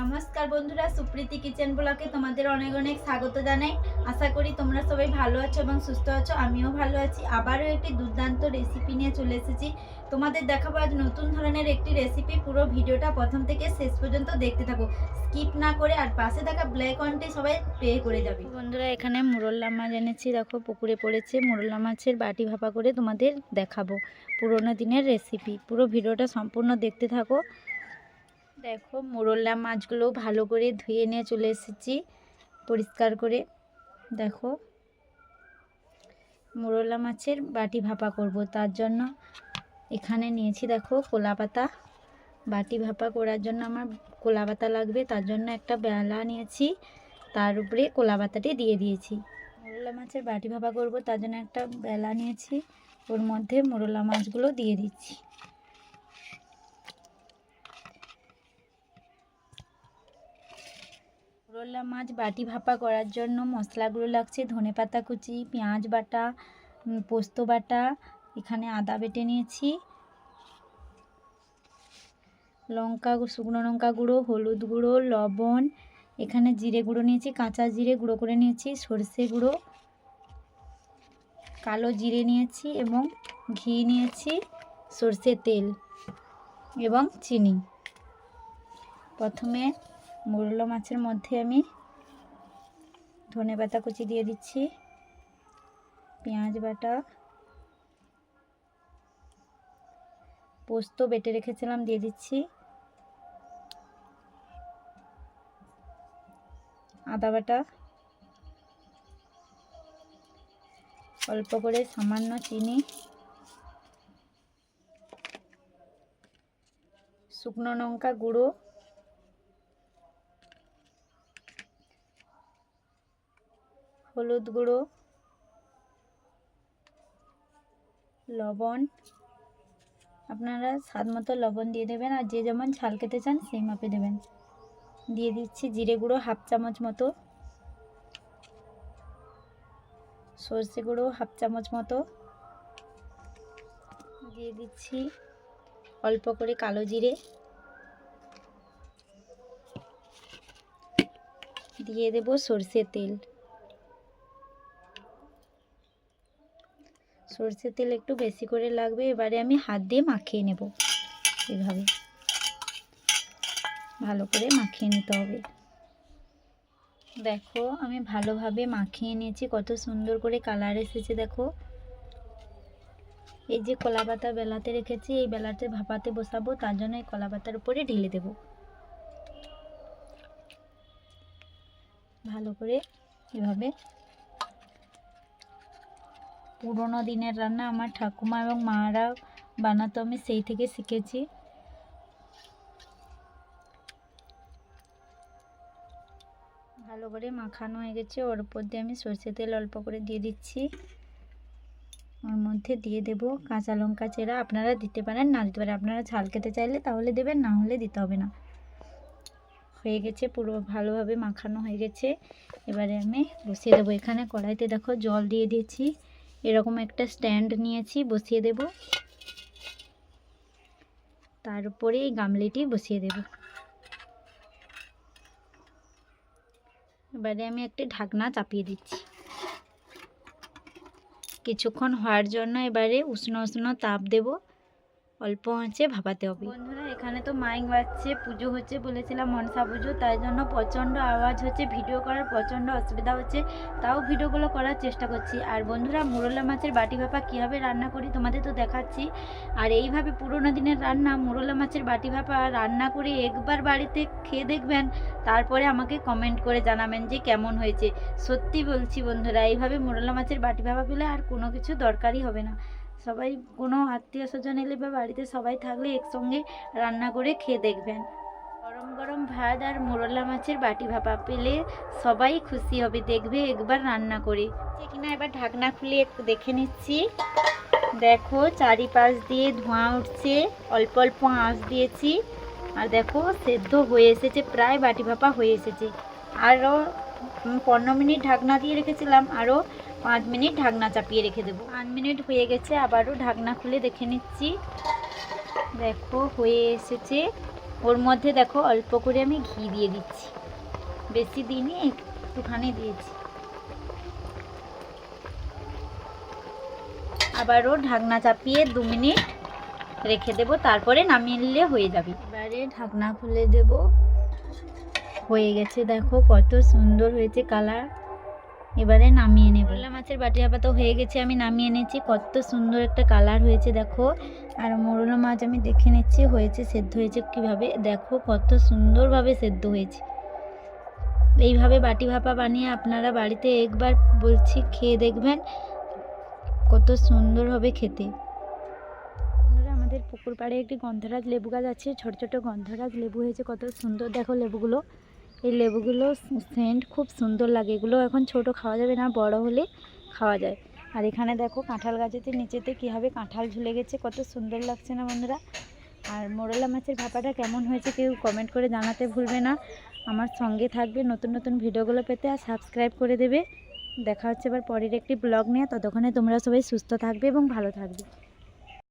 নমস্কার বন্ধুরা, সুপ্রীতি কিচেন ব্লকে তোমাদের অনেক অনেক স্বাগত জানাই। আশা করি তোমরা সবাই ভালো আছো এবং সুস্থ আছো, আমিও ভালো আছি। আবারও একটি দুর্দান্ত রেসিপি নিয়ে চলে এসেছি। তোমাদের দেখাবো আজ নতুন ধরনের একটি রেসিপি পুরো ভিডিওটা প্রথম থেকে শেষ পর্যন্ত দেখতে থাকো। স্কিপ না করে আর পাশে থাকা ব্ল্যাক অনটি সবাই পে করে যাবে। বন্ধুরা, এখানে মুরল্লা মাছ এনেছি। দেখো, পুকুরে পড়েছে। মুরল্লা মাছের বাটি ভাপা করে তোমাদের দেখাবো পুরোনো দিনের রেসিপি পুরো ভিডিওটা সম্পূর্ণ দেখতে থাকো। দেখো মোরলা মাছগুলো ভালো করে ধুয়ে নিয়ে চলে এসেছি, পরিষ্কার করে। দেখো মোরলা মাছের বাটি ভাপা করব, তার জন্য এখানে নিয়েছি দেখো কোলা পাতা। বাটি ভাপা করার জন্য আমার কোলা পাতা লাগবে, তার জন্য একটা বেলা নিয়েছি, তার উপরে কোলা পাতাটি দিয়ে দিয়েছি। মোরলা মাছের বাটি ভাপা করব, তার জন্য একটা বেলা নিয়েছি, ওর মধ্যে মোরলা মাছগুলো দিয়ে দিচ্ছি। করলা মাছ বাটি ভাপা করার জন্য মশলাগুলো লাগছে। ধনে পাতা কুচি, পেঁয়াজ বাটা পোস্ত বাটা, এখানে আদা বেটে নিয়েছি। লঙ্কা শুকনো লঙ্কা গুঁড়ো, হলুদ গুঁড়ো, লবণ, এখানে জিরে গুঁড়ো নিয়েছি, কাঁচা জিরে গুঁড়ো করে নিয়েছি, সর্ষে গুঁড়ো, কালো জিরে নিয়েছি এবং ঘি নিয়েছি সর্ষের তেল এবং চিনি। প্রথমে মোরলা মাছের মধ্যে আমি ধনে পাতা কুচি দিয়ে দিচ্ছি, পেঁয়াজ বাটা, পোস্ত বেটে রেখেছিলাম দিয়ে দিচ্ছি, আদা বাটা, অল্প করে সামান্য চিনি, শুকনো লঙ্কা গুঁড়ো হলুদ গুঁড়ো, লবণ। আপনারা স্বাদ মতো লবণ দিয়ে দেবেন আর যে যেমন ঝাল খেতে চান সেই মাপে দেবেন। দিয়ে দিচ্ছি জিরে গুঁড়ো হাফ চামচ মতো। সর্ষে গুঁড়ো হাফ চামচ মতো। দিয়ে দিচ্ছি অল্প করে কালো জিরে। দিয়ে দেব সর্ষের তেল। সর্ষের তেল একটু বেশি করে লাগবে, এবারে আমি হাত দিয়ে মাখিয়ে নেব। এভাবে। ভালো করে মাখিয়ে নিতে হবে। দেখো, আমি ভালোভাবে মাখিয়ে নিয়েছি, কত সুন্দর করে কালার এসেছে, দেখো। এই যে কলা পাতা বেলাতে রেখেছি, এই বেলাতে ভাপাতে বসাবো, তার জন্য এই কলা পাতার উপরে ঢেলে দেব। ভালো করে এভাবে পুরোনো দিনের রান্না আমার ঠাকুমা এবং মারা বানাতো, আমি সেই থেকে শিখেছি। ভালো করে মাখানো হয়ে গেছে, ওর উপর দিয়ে আমি সর্ষে তেল অল্প করে দিয়ে দিচ্ছি। ওর মধ্যে দিয়ে দেব কাঁচা লঙ্কা চেরা। আপনারা দিতে পারেন, না দিতে পারেন, আপনারা ঝাল খেতে চাইলে তাহলে দেবেন, না হলে দিতে হবে না। হয়ে গেছে পুরো, ভালোভাবে মাখানো হয়ে গেছে। এবারে আমি বসিয়ে দেবো এখানে কড়াইতে। দেখো জল দিয়ে দিয়েছি। এরকম একটা স্ট্যান্ড নিয়েছি, বসিয়ে দেব। তার উপরে এই গামলেটি বসিয়ে দেব। এবারে আমি একটি ঢাকনা চাপিয়ে দিচ্ছি। কিছুক্ষণ হওয়ার জন্য এবারে উষ্ণ উষ্ণ তাপ দেব। অল্প আঁচে ভাপাতে হবে। বন্ধুরা, এখানে তো মাইক বাজছে, পুজো হচ্ছে বলেছিলাম, মনসা পুজো, তাই জন্য প্রচণ্ড আওয়াজ হচ্ছে, ভিডিও করার প্রচণ্ড অসুবিধা হচ্ছে, তাও ভিডিওগুলো করার চেষ্টা করছি। আর বন্ধুরা, মুরলা মাছের বাটি ভাপা কীভাবে রান্না করি তোমাদের তো দেখাচ্ছি। আর এইভাবে পুরোনো দিনের রান্না, মুরলা মাছের বাটি ভাপা রান্না করে একবার বাড়িতে খেয়ে দেখবেন, তারপরে আমাকে কমেন্ট করে জানাবেন যে কেমন হয়েছে। সত্যি বলছি বন্ধুরা, এইভাবে মুরলা মাছের বাটি ভাপা পেলে আর কোনো কিছু দরকারই হবে না। সবাই কোনো আত্মীয় স্বজন এলে বা বাড়িতে সবাই থাকলে একসঙ্গে রান্না করে খেয়ে দেখবেন। গরম গরম ভাত আর মোরলা মাছের বাটি ভাপা পেলে সবাই খুশি হবে, দেখবে একবার রান্না করে। কিনা এবার ঢাকনা খুলে একটু দেখে নিচ্ছি। দেখো চারিপাশ দিয়ে ধোঁয়া উঠছে, অল্প অল্প আঁচ দিয়েছি। আর দেখো সেদ্ধ হয়ে এসেছে, প্রায় বাটি ভাপা হয়ে এসেছে। আরও পনেরো মিনিট ঢাকনা দিয়ে রেখেছিলাম, আরও পাঁচ মিনিট ঢাকনা চাপিয়ে রেখে দেবো। পাঁচ মিনিট হয়ে গেছে, আবারও ঢাকনা খুলে দেখে নিচ্ছি। দেখো, হয়ে এসেছে। ওর মধ্যে দেখো, অল্প করে আমি ঘি দিয়ে দিচ্ছি। বেশি দিইনি একটুখানি দিয়েছি। আবারও ঢাকনা চাপিয়ে দু মিনিট রেখে দেবো, তারপরে নামিয়ে নিলে হয়ে যাবে। এবারে ঢাকনা খুলে দেব। হয়ে গেছে, দেখো কত সুন্দর হয়েছে কালার। এবারে নামিয়ে নেব। মোরলা মাছের বাটি হাপা তো হয়ে গেছে, আমি নামিয়ে নিয়েছি কত সুন্দর একটা কালার হয়েছে, দেখো। আর মোরলা মাছ আমি দেখে নিচ্ছি, হয়েছে, সেদ্ধ হয়েছে কীভাবে? দেখো, কত সুন্দরভাবে সেদ্ধ হয়েছে। এইভাবে বাটি ভাপা বানিয়ে আপনারা বাড়িতে একবার বলছি, খেয়ে দেখবেন কত সুন্দর হবে খেতে আমাদের পুকুর পাড়ে একটি গন্ধরাজ লেবু গাছ আছে, ছোট ছোট গন্ধরাজ লেবু হয়েছে, কত সুন্দর। দেখো লেবুগুলো। এই লেবুগুলো সেন্ট, খুব সুন্দর লাগে। এগুলো এখন ছোট খাওয়া যাবে না, বড় হলে খাওয়া যায়। আর এখানে দেখো কাঁঠাল গাছেতে, নিচেতে কীভাবে কাঁঠাল ঝুলে গেছে, কত সুন্দর লাগছে না বন্ধুরা? আর মোরলা মাছের ভাপাটা কেমন হয়েছে কেউ কমেন্ট করে জানাতে ভুলবে না। আমার সঙ্গে থাকবে, নতুন নতুন ভিডিওগুলো পেতে আর সাবস্ক্রাইব করে দেবে। দেখা হচ্ছে এবার পরের একটি ব্লগ নিয়ে। ততক্ষণে তোমরা সবাই সুস্থ থাকবে এবং ভালো থাকবে।